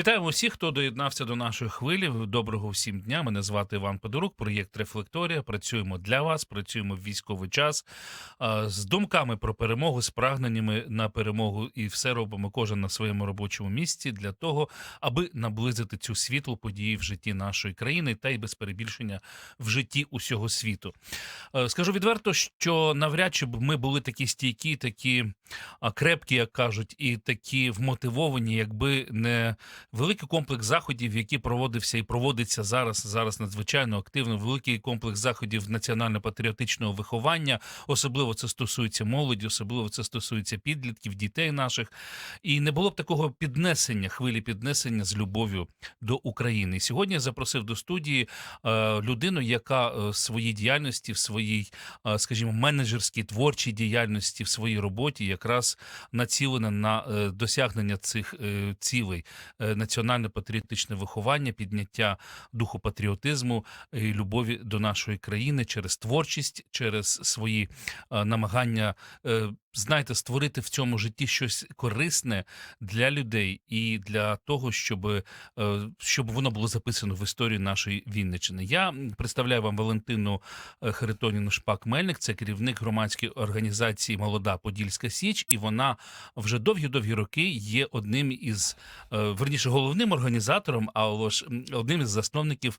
Вітаємо всіх, хто доєднався до нашої хвилі. Доброго всім дня. Мене звати Іван Подорук. Проєкт Рефлекторія. Працюємо для вас, працюємо в військовий час з думками про перемогу, з прагненнями на перемогу, і все робимо кожен на своєму робочому місці для того, аби наблизити цю світлу події в житті нашої країни та й без перебільшення в житті усього світу. Скажу відверто, що навряд чи б ми були такі стійкі, такі крепкі, як кажуть, і такі вмотивовані, якби не великий комплекс заходів, який проводився і проводиться зараз. Зараз надзвичайно активно. Великий комплекс заходів національно-патріотичного виховання. Особливо це стосується молоді, особливо це стосується підлітків, дітей наших. І не було б такого піднесення, хвилі піднесення з любов'ю до України. І сьогодні я запросив до студії е, людину, яка е, в своїй діяльності, в своїй, е, скажімо, менеджерській творчій діяльності, в своїй роботі якраз націлена на досягнення цих цілей національно-патріотичне виховання, підняття духу патріотизму і любові до нашої країни через творчість, через свої е, намагання. Знаєте, створити в цьому житті щось корисне для людей і для того, щоб, е, щоб воно було записано в історію нашої Вінниччини. Я представляю вам Валентину е, Харитоніну Шпак Мельник, це керівник громадської організації Молода Подільська Січ, і вона вже довгі-довгі роки є одним із е, верніше головним організатором, а ж одним із засновників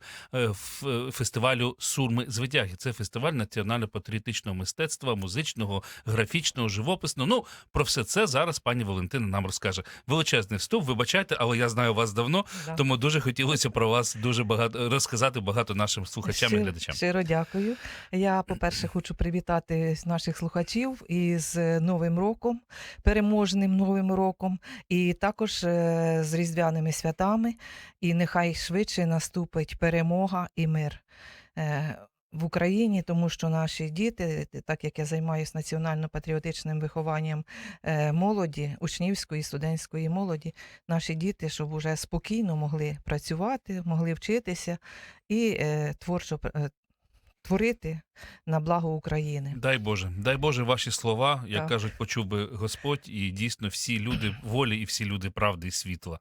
фестивалю Сурми з витяги. Це фестиваль національно-патріотичного мистецтва, музичного, графічного, живописного. Ну про все це зараз пані Валентина нам розкаже. Величезний вступ. Вибачайте, але я знаю вас давно, Да. тому дуже хотілося про вас дуже багато розказати багато нашим слухачам і глядачам. Щиро дякую. Я, по-перше, хочу привітати наших слухачів із е, Новим роком, переможним Новим роком, і також е, з Різдвяними святами. І нехай швидше наступить перемога і мир. В Україні, тому що наші діти, так як я займаюся національно-патріотичним вихованням е, молоді, учнівської, студентської молоді, наші діти, щоб уже спокійно могли працювати, могли вчитися і е, творчо е, творити на благо України. Дай Боже, дай Боже, ваші слова, як Так. кажуть, почув би Господь, і дійсно всі люди волі і всі люди правди і світла.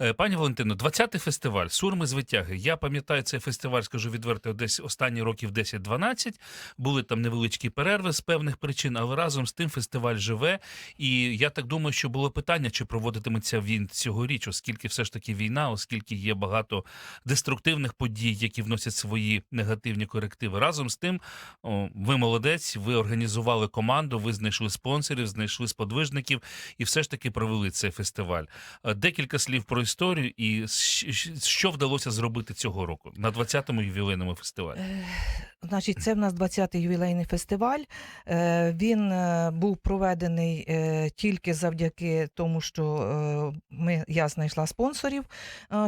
Е, Пані Валентино, 20-й фестиваль Сурми з витяги. Я пам'ятаю цей фестиваль, скажу відверто, десь останні років 10-12. Були там невеличкі перерви з певних причин, але разом з тим фестиваль живе. І я так думаю, що було питання, чи проводитиметься він цьогоріч, оскільки все ж таки війна, оскільки є багато деструктивних подій, які вносять свої негативні корективи. Разом з тим, ви молодець, ви організували команду, ви знайшли спонсорів, знайшли сподвижників і все ж таки провели цей фестиваль. Е, Декілька слів про історію і що вдалося зробити цього року на 20-му ювілейному фестивалі. Значить, це в нас 20-й ювілейний фестиваль. Е, Він е, був проведений е, тільки завдяки тому, що ми, я знайшла спонсорів,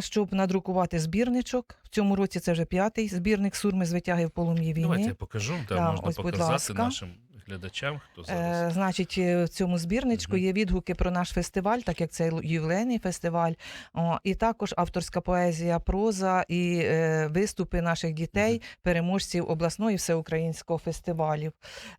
щоб надрукувати збірничок. В цьому році це вже п'ятий збірник Сурми з витяги в полум'ї війни. Давайте я покажу, та Да, можна ось, показати ласка. нашим глядачам, хто зараз. Е, значить, е, в цьому збірничку є відгуки про наш фестиваль, так як це ювілейний фестиваль. О, і також авторська поезія, проза і е, виступи наших дітей, переможців обласного і всеукраїнського фестивалів.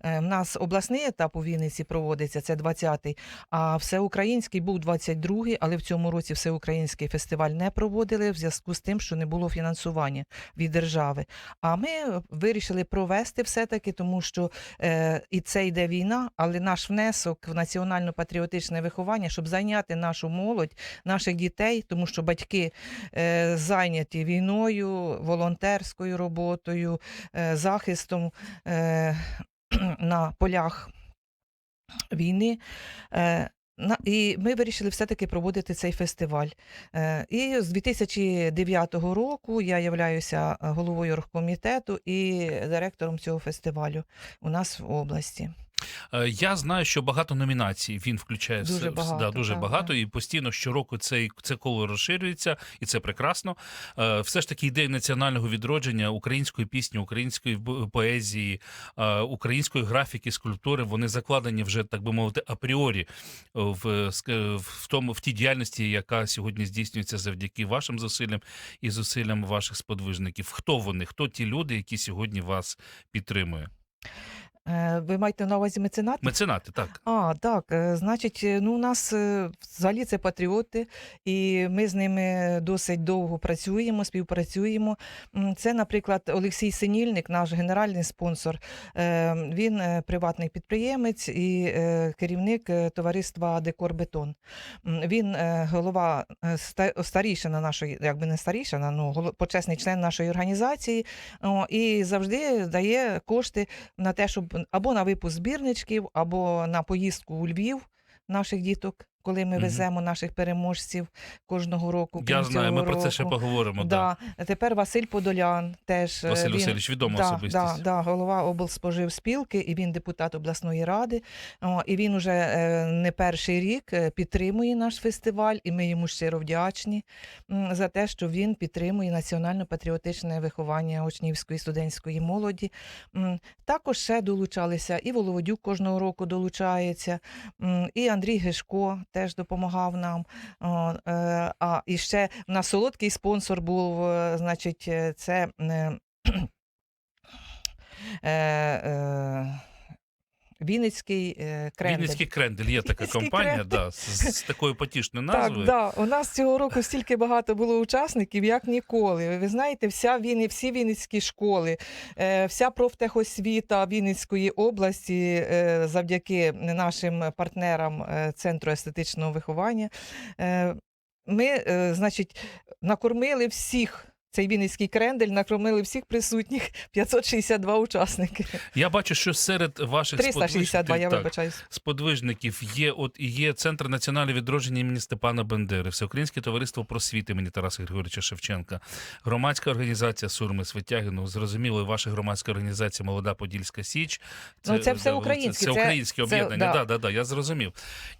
Е, в нас обласний етап у Вінниці проводиться, це 20-й, а всеукраїнський був 22-й, але в цьому році всеукраїнський фестиваль не проводили в зв'язку з тим, що не було фінансування від держави. А ми вирішили провести все-таки, тому що е, і це йде війна, але наш внесок в національно-патріотичне виховання, щоб зайняти нашу молодь, наших дітей, тому що батьки е, зайняті війною, волонтерською роботою, е, захистом е, на полях війни. Е, на, і ми вирішили все-таки проводити цей фестиваль. Е, і з 2009 року я являюся головою оргкомітету і директором цього фестивалю у нас в області. Е, Я знаю, що багато номінацій він включає Дуже багато, да, дуже так, багато, так. і постійно щороку цей це коло розширюється, і це прекрасно. Е, Все ж таки ідея національного відродження української пісні, української поезії, е, української графіки, скульптури вони закладені вже так би мовити апріорі в, в тому в тій діяльності, яка сьогодні здійснюється завдяки вашим зусиллям і зусиллям ваших сподвижників. Хто вони? Хто ті люди, які сьогодні вас підтримують? Е, Ви маєте на увазі меценати? Меценати, так. А, так, е, значить, е, ну, у нас взагалі це патріоти, і ми з ними досить довго працюємо, співпрацюємо. Це, наприклад, Олексій Синільник, наш генеральний спонсор. Він приватний підприємець і керівник товариства Декор Бетон. Він голова ста- старішина нашої, якби не старішина, ну почесний член нашої організації. І завжди дає кошти на те, щоб або на випуск збірничків, або на поїздку у Львів наших діток, коли ми Мгм. веземо наших переможців кожного року. Я знаю, ми цього про це ще поговоримо. Да. Да. Тепер Василь Подолян теж е, Василь він- Васильович, відома да, особистість. Да, да, голова облспоживспілки, і він депутат обласної ради. О, і він уже е, не перший рік е, підтримує наш фестиваль, і ми йому щиро вдячні за те, що він підтримує національно-патріотичне виховання учнівської студентської молоді. Також ще долучалися і Володюк кожного року долучається, і Андрій Гишко теж допомагав нам. Е, А і ще в нас солодкий спонсор був, е, значить, е, це. е, е, Вінницький е, крендель. Вінницький крендель є така Вінницький компанія, крендель. да, з, з такою потішною Так, назвою. да. У нас цього року стільки багато було учасників, як ніколи. Ви знаєте, вся Вінни, всі вінницькі школи, е, вся профтехосвіта Вінницької області, е, завдяки нашим партнерам е, Центру естетичного виховання. е, Ми, е, значить, накормили всіх. Цей Вінницький крендель накормили всіх присутніх 562 учасники. Я бачу, що серед ваших 362, я так, вибачаюсь. сподвижників є от і є Центр національного відродження імені Степана Бендери, Всеукраїнське товариство просвіти імені Тараса Григоровича Шевченка, громадська організація Сурми Свитяги. Ну зрозуміло, ваша громадська організація Молода Подільська Січ. Ну, це да, всеукраїнське, Це, це- українське це- об'єднання. да. Да, да, да, я зрозумів.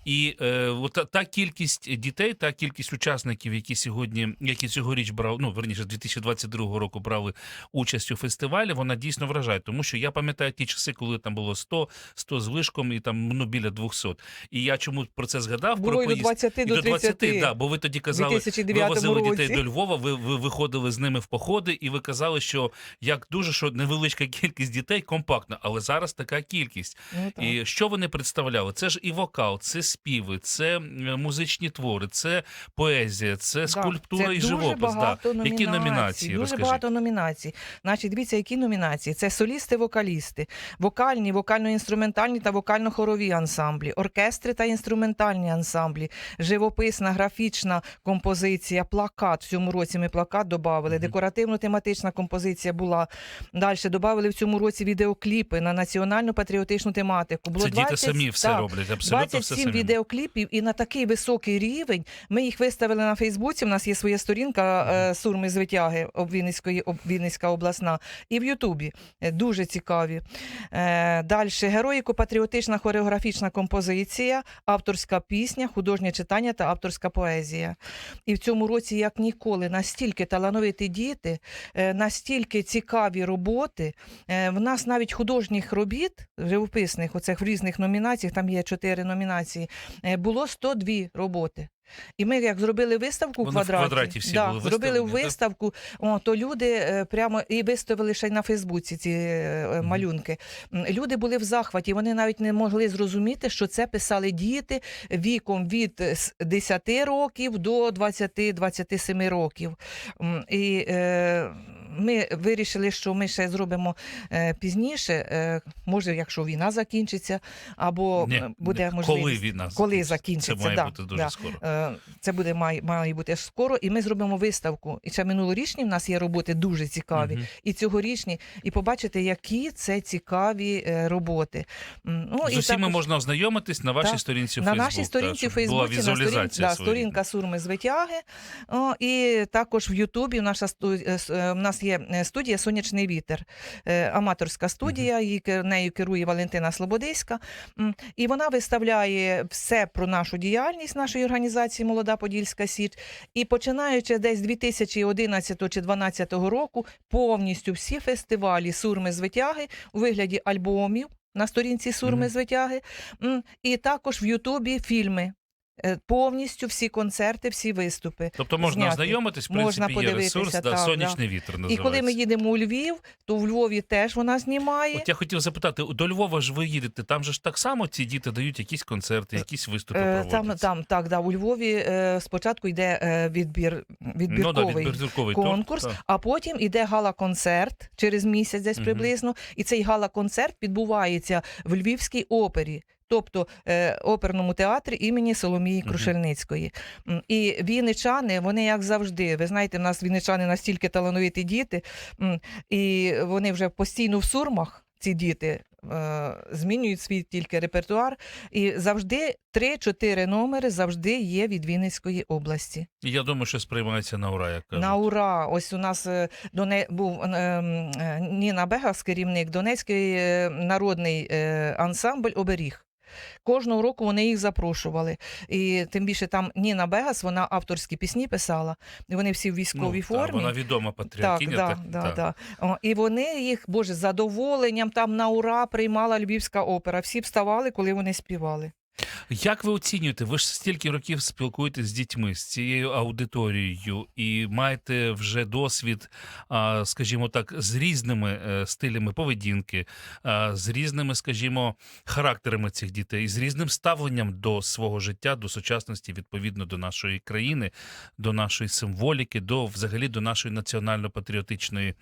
І е, от та, та кількість дітей, та кількість учасників, які сьогодні, які цьогоріч брав, ну верніше, 2022 року брали участь у фестивалі, вона дійсно вражає. Тому що я пам'ятаю ті часи, коли там було 100, 100 з вишком і там ну біля 200. І я чому про це згадав? Було про і до 20 і до до 20, 30. да, бо ви тоді казали, ви возили році. дітей до Львова, ви, ви виходили з ними в походи, і ви казали, що як дуже що невеличка кількість дітей компактна, але зараз така кількість. Ну, так. І що вони представляли? Це ж і вокал, це співи, це музичні твори, це поезія, це Да, скульптура це і живопис. Да. Які номінації? Дуже Розкажіть. багато номінацій. Значить, дивіться, які номінації: це солісти-вокалісти, вокальні, вокально-інструментальні та вокально-хорові ансамблі, оркестри та інструментальні ансамблі, живописна, графічна композиція, плакат. В цьому році ми плакат додали, Мгм. декоративно-тематична композиція була. Далі додали в цьому році відеокліпи на національну патріотичну тематику. Було Це діти самі все так, роблять, абсолютно все самі. відеокліпів і на такий високий рівень. Ми їх виставили на Фейсбуці. У нас є своя сторінка е, Сурми з витяги об Вінницької об Вінницька обласна, і в Ютубі. Е, Дуже цікаві. Е, Далі героїко-патріотична хореографічна композиція, авторська пісня, художнє читання та авторська поезія. І в цьому році, як ніколи, настільки талановиті діти, е, настільки цікаві роботи. В нас навіть художніх робіт, живописних, оцих в різних номінаціях, там є чотири номінації, було 102 роботи. І ми як зробили виставку квадратів, Вони в квадраті, квадраті всі да, були зробили виставку, о, то люди е, прямо і виставили ще й на Фейсбуці ці е, е, малюнки. Люди були в захваті, вони навіть не могли зрозуміти, що це писали діти віком від е, 10 років до 20-27 років. І е, ми вирішили, що ми ще зробимо е, пізніше, е, може, якщо війна закінчиться, або Ні, е, буде можливість. коли війна коли закінчиться. Це має да, бути дуже да. скоро. Е, Це буде має, має бути скоро, і ми зробимо виставку. І ще минулорічні в нас є роботи дуже цікаві, Мгм. і цьогорічні, і побачите, які це цікаві роботи. Ну, З і усіма також можна ознайомитись на вашій Так. сторінці на Фейсбук. нашій сторінці на сторін... да, сторінка Сурми з витяги. О, і також в Ютубі наша в нас нас є е, студія Сонячний вітер, е, аматорська студія. Її нею керує Валентина Слободиська. І вона виставляє все про нашу діяльність нашої організації Молода Подільська Січ. І починаючи десь з 2011 чи 2012 року, повністю всі фестивалі Сурми з витяги у вигляді альбомів на сторінці Сурми Мгм. з витяги, м, і також в Ютубі фільми. Е, Повністю всі концерти, всі виступи. Тобто можна зняти. ознайомитись, в Можна принципі, є ресурс, подивитися, да, так, сонячний вітер І коли ми їдемо у Львів, то в Львові теж вона знімає. От я хотів запитати, до Львова ж ви їдете, там же ж так само ці діти дають якісь концерти, якісь виступи Е, проводять. Там, там так, да, у Львові е, спочатку йде е, відбір, ну, да, відбірковий відбірковий конкурс, тур. а потім іде гала-концерт через місяць, десь Мгм. приблизно. І цей гала-концерт відбувається в Львівській опері. Тобто е, оперному театрі імені Соломії Крушельницької. І вінничани, вони як завжди. Ви знаєте, в нас вінничани настільки талановиті діти, і вони вже постійно в сурмах, ці діти. е, Змінюють свій тільки репертуар, і завжди 3-4 номери завжди є від Вінницької області. Я думаю, що сприймається на ура, як кажуть. На ура! Ось у нас е, Доне... був е, м, е, Ніна Бегас, керівник Донецький народний ансамбль Оберіг. Кожного року вони їх запрошували. І тим більше там Ніна Бегас, вона авторські пісні писала. І вони всі в військовій ну, формі. Та, вона відома патріотиня. Так, так, так, так, так. і вони їх, боже, з задоволенням там на ура приймала Львівська опера. Всі вставали, коли вони співали. Як ви оцінюєте? Ви ж стільки років спілкуєтесь з дітьми, з цією аудиторією, і маєте вже досвід, скажімо так, з різними е, стилями поведінки, з різними, скажімо, характерами цих дітей, з різним ставленням до свого життя, до сучасності, відповідно до нашої країни, до нашої символіки, до взагалі до нашої національно-патріотичної,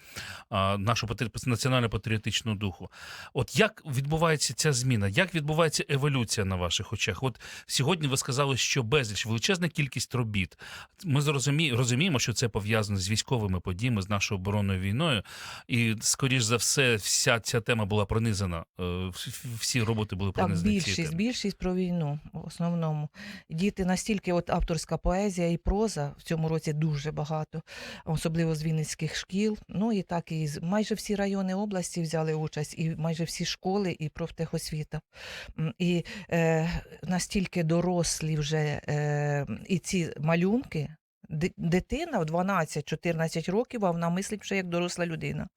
нашого патрі- національно-патріотичного духу. От як відбувається ця зміна? Як відбувається еволюція на ваших очах? От сьогодні ви сказали, що безліч величезна кількість робіт. Ми зрозумі, розуміємо, що це пов'язано з військовими подіями, з нашою оборонною війною. І, скоріш за все, вся ця тема була пронизана. е, Всі роботи були пронизані. цією більшість, темою. більшість про війну в основному. Діти настільки, от авторська поезія і проза в цьому році дуже багато, особливо з вінницьких шкіл. Ну і так і з майже всі райони області взяли участь, і майже всі школи, і профтехосвіта. І е, настільки дорослі вже е, і ці малюнки. Ди- Дитина в 12-14 років, а вона мислить вже як доросла людина.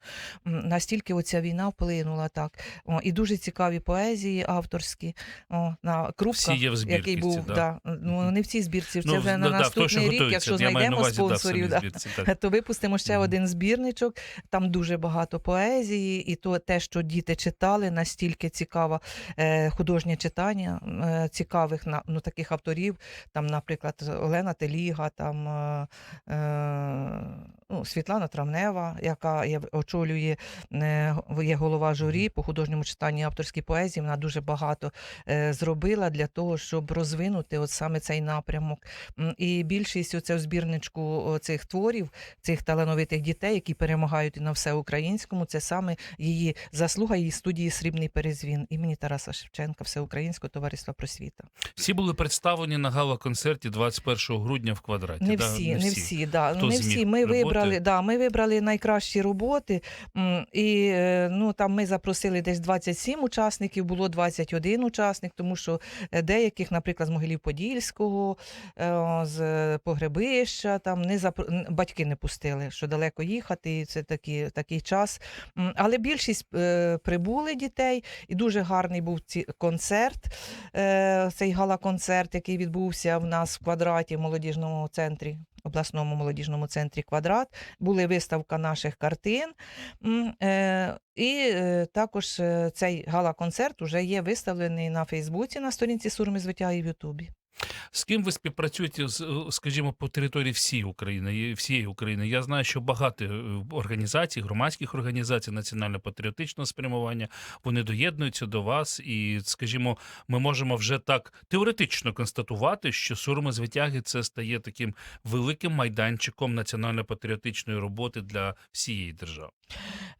Настільки оця війна вплинула так. О, і дуже цікаві поезії авторські. О, на Крупка, Всі є в збірці який був, да. да. ну, не в цій збірці, це Ну, вже да, на наступний рік, якщо знайдемо увазі, спонсорів, да, збірці, так. то випустимо ще Мгм. один збірничок. Там дуже багато поезії, і то те, що діти читали, настільки цікаве е, художнє читання е, цікавих на, ну, таких авторів. Там, наприклад, Олена Теліга, там е, ну, Світлана Травнева, яка є, очолює е, є голова журі по художньому читанню і авторській поезії. Вона дуже багато е, зробила для того, щоб розвинути от саме цей напрямок. І більшість оце в збірничку цих творів, цих талановитих дітей, які перемагають на всеукраїнському, це саме її заслуга її студії Срібний перезвін імені Тараса Шевченка, Всеукраїнського товариства просвіта. Всі були представлені на гала-концерті 21 грудня в квадраті. Не да? Всі, не всі, да. Хто не всі. Ми роботи? вибрали, да, ми вибрали найкращі роботи. І е, ну, там ми запросили десь 27 учасників, було 21 учасник, тому що е, деяких, наприклад, з Могилів-Подільського, е, з Погребища, там не запро... батьки не пустили, що далеко їхати, і це такі, такий час. Але більшість прибули дітей, і дуже гарний був ці... концерт, цей гала-концерт, який відбувся в нас в квадраті в молодіжному центрі. Обласному молодіжному центрі квадрат були виставка наших картин, е, і е, також е, цей гала-концерт вже є виставлений на Фейсбуці на сторінці Сурми звиття і в Ютубі. З ким ви співпрацюєте, е, скажімо, по території всієї України, всієї України? Я знаю, що багато е, організацій, громадських організацій національно-патріотичного спрямування вони доєднуються до вас, і, скажімо, ми можемо вже так теоретично констатувати, що Сурми з витяги це стає таким великим майданчиком національно-патріотичної роботи для всієї держави.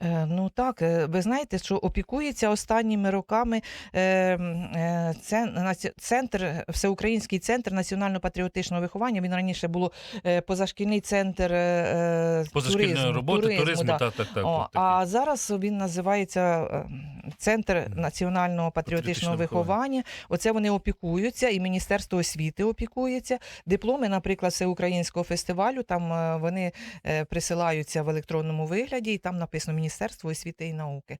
Е, Ну так, ви знаєте, що опікується останніми роками е, м, е, цен- наці- центр, всеукраїнський центр. Центр національно-патріотичного виховання. Він раніше було е, позашкільний центр е, Позашкільної туризму, роботи, туризму, да. так, так, так. О, а зараз він називається е, Центр національного Патріотичного виховання. Оце вони опікуються, і Міністерство освіти опікується. Дипломи, наприклад, всеукраїнського фестивалю. Там е, вони е, присилаються в електронному вигляді, і там написано Міністерство освіти і науки.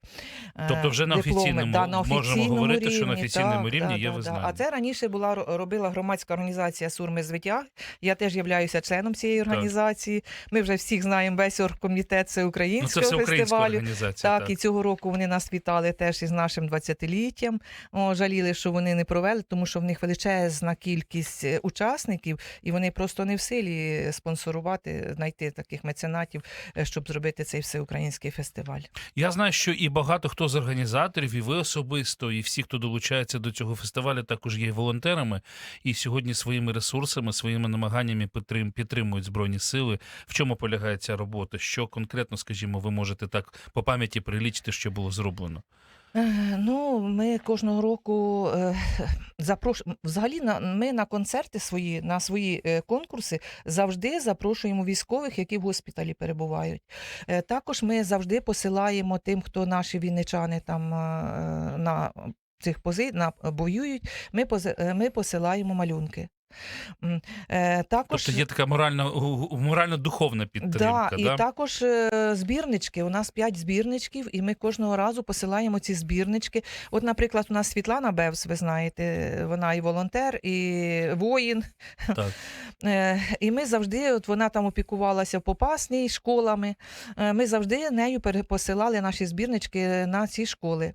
Е, Тобто вже на дипломи, офіційному- да, на можемо офіційному говорити, що на офіційному так, рівні да, є визнання. А це раніше була робила громадська організація Сурми звитяг. Я теж являюся членом цієї організації. Ми вже всіх знаємо весь оргкомітет Ну, це всеукраїнського все українська фестивалю. організація. Так, і цього року вони нас вітали теж із нашим 20-літтям. О, жаліли, що вони не провели, тому що в них величезна кількість е, учасників, і вони просто не в силі спонсорувати, знайти таких меценатів, е, щоб зробити цей всеукраїнський фестиваль. Я знаю, що і багато хто з організаторів, і ви особисто, і всі, хто долучається до цього фестивалю, також є волонтерами. І сьогодні своїми ресурсами, своїми намаганнями підтрим- підтримують збройні сили. В чому полягає ця робота? Що конкретно, скажімо, ви можете так по пам'яті прилічити, що було зроблено? Е, Ну, ми кожного року е, запрошуємо. Взагалі, на ми на концерти свої, на свої е, конкурси завжди запрошуємо військових, які в госпіталі перебувають. Також ми завжди посилаємо тим, хто наші вінничани там на цих пози на воюють. Ми пози- е, ми посилаємо малюнки. Е, Також Тобто є така моральна морально-духовна підтримка. Да, і також е, збірнички. У нас п'ять збірничків, і ми кожного разу посилаємо ці збірнички. От, наприклад, у нас Світлана Бевс, ви знаєте, вона і волонтер, і воїн. Так. Е, І ми завжди, от вона там опікувалася в Попасній школами. Ми завжди нею перепосилали наші збірнички на ці школи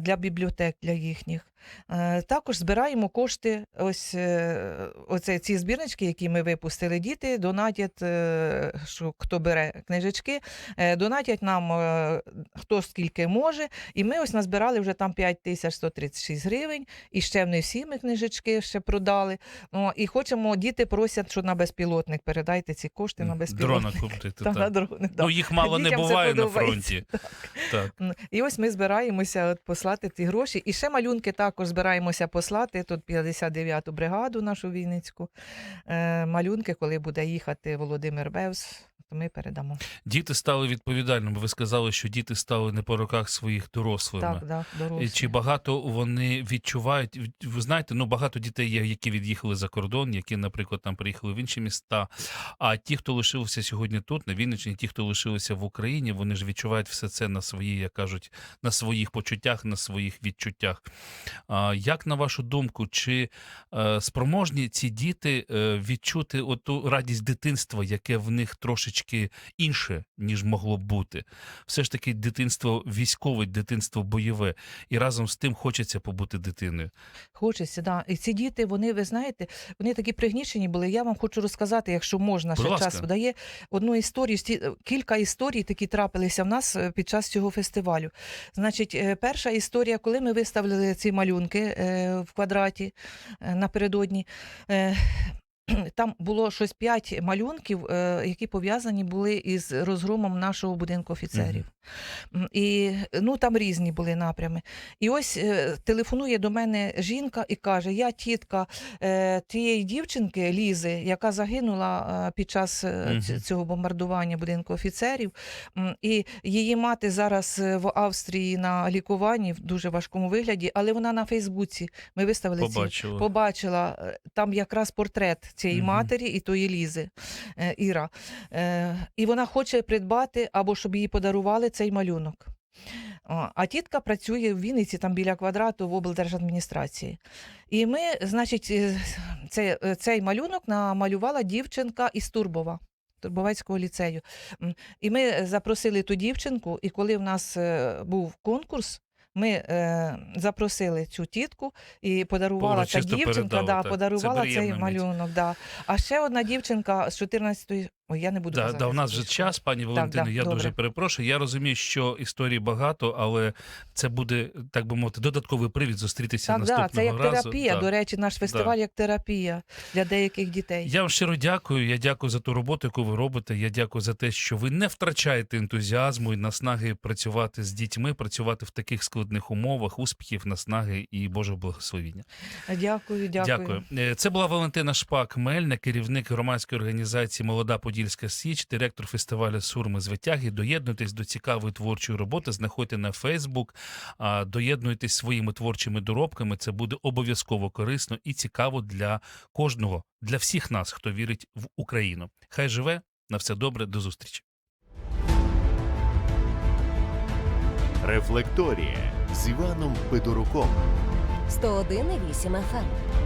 для бібліотек для їхніх. Е, Також збираємо кошти. Ось е, оце ці збірнички, які ми випустили. Діти донатять, е, що хто бере книжечки, донатять нам хто скільки може. І ми ось назбирали вже там 5136 гривень, і ще не всі ми книжечки ще продали. І хочемо, діти просять, що на безпілотник передайте ці кошти на безпілотник. Дрона купити. Та, на дрони, да. Ну, їх мало Дітям це буває на фронті. Так. М, І ось ми збираємося от послати ці гроші. І ще малюнки також збираємося послати. Тут 59-ту бригаду нашу Вінницьку. Е, малюнки, коли буде їхати Володимир Бевс, то ми передамо. Діти стали відповідальними. Ви сказали, що діти стали не по руках своїх дорослими. Так, да, І дорослі. Чи багато вони відчувають? Ви знаєте, ну багато дітей є, які від'їхали за кордон, які, наприклад, там приїхали в інші міста. А ті, хто лишилися сьогодні тут, на Вінниччині, ті, хто лишилися в Україні, вони ж відчувають все це на свої, як кажуть, на своїх почуттях, на своїх відчуттях. А, як на вашу думку, чи е, спроможні ці діти е, відчути оту радість дитинства, яке в них трошечки інше, ніж могло б бути? Все ж таки, дитинство військове, дитинство бойове, і разом з тим хочеться побути дитиною. Хочеться, да. І ці діти, вони, ви знаєте, вони такі пригнічені були. Я вам хочу розказати, якщо можна, ще час видає одну історію. Кілька історій такі трапилися в нас е, під час цього фестивалю. Значить, е, перша історія, коли ми виставили ці малюнки е, в квадраті е, напередодні. Там було щось п'ять малюнків, е, які пов'язані були із розгромом нашого будинку офіцерів. М, І ну там різні були напрями. І ось е, телефонує до мене жінка і каже: Я тітка е, тієї дівчинки Лізи, яка загинула під час ць- Мгм. цього бомбардування будинку офіцерів. І її мати зараз в Австрії на лікуванні в дуже важкому вигляді, але вона на Фейсбуці. Ми виставили ці побачила там якраз портрет цієї Мгм. матері і тої Лізи е, Іра. Е, І вона хоче придбати або щоб їй подарували цей малюнок. А тітка працює в Вінниці, там біля квадрату в облдержадміністрації. І ми, значить, е, це, е, цей малюнок намалювала дівчинка із Турбова. Турбовецького ліцею. І ми запросили ту дівчинку, і коли в нас е, був конкурс, ми е, запросили цю тітку і подарувала та дівчинка, передали, да, так. Це подарувала цей малюнок. Да. А ще одна дівчинка з 14-ї Ой, я не буду Да, казати да, у нас вже час, пані Валентино. да, я добре. дуже перепрошую. Я розумію, що історій багато, але це буде, так би мовити, додатковий привід зустрітися Так, наступного да, це як разу. терапія. Так. До речі, наш фестиваль як терапія для деяких дітей. Я вам щиро дякую. Я дякую за ту роботу, яку ви робите. Я дякую за те, що ви не втрачаєте ентузіазму і наснаги працювати з дітьми, працювати в таких складних умовах, успіхів, наснаги і Божого благословіння. Дякую, дякую. Е, Це була Валентина Шпак Мельна, керівник громадської організації Молода Подільська Січ, директор фестивалю Сурми з витяги. Доєднуйтесь до цікавої творчої роботи. Знаходьте на Фейсбук, а, доєднуйтесь своїми творчими доробками. Це буде обов'язково корисно і цікаво для кожного, для всіх нас, хто вірить в Україну. Хай живе на все добре. До зустрічі. Рефлекторія з Іваном Федоруком. 101,8 FM.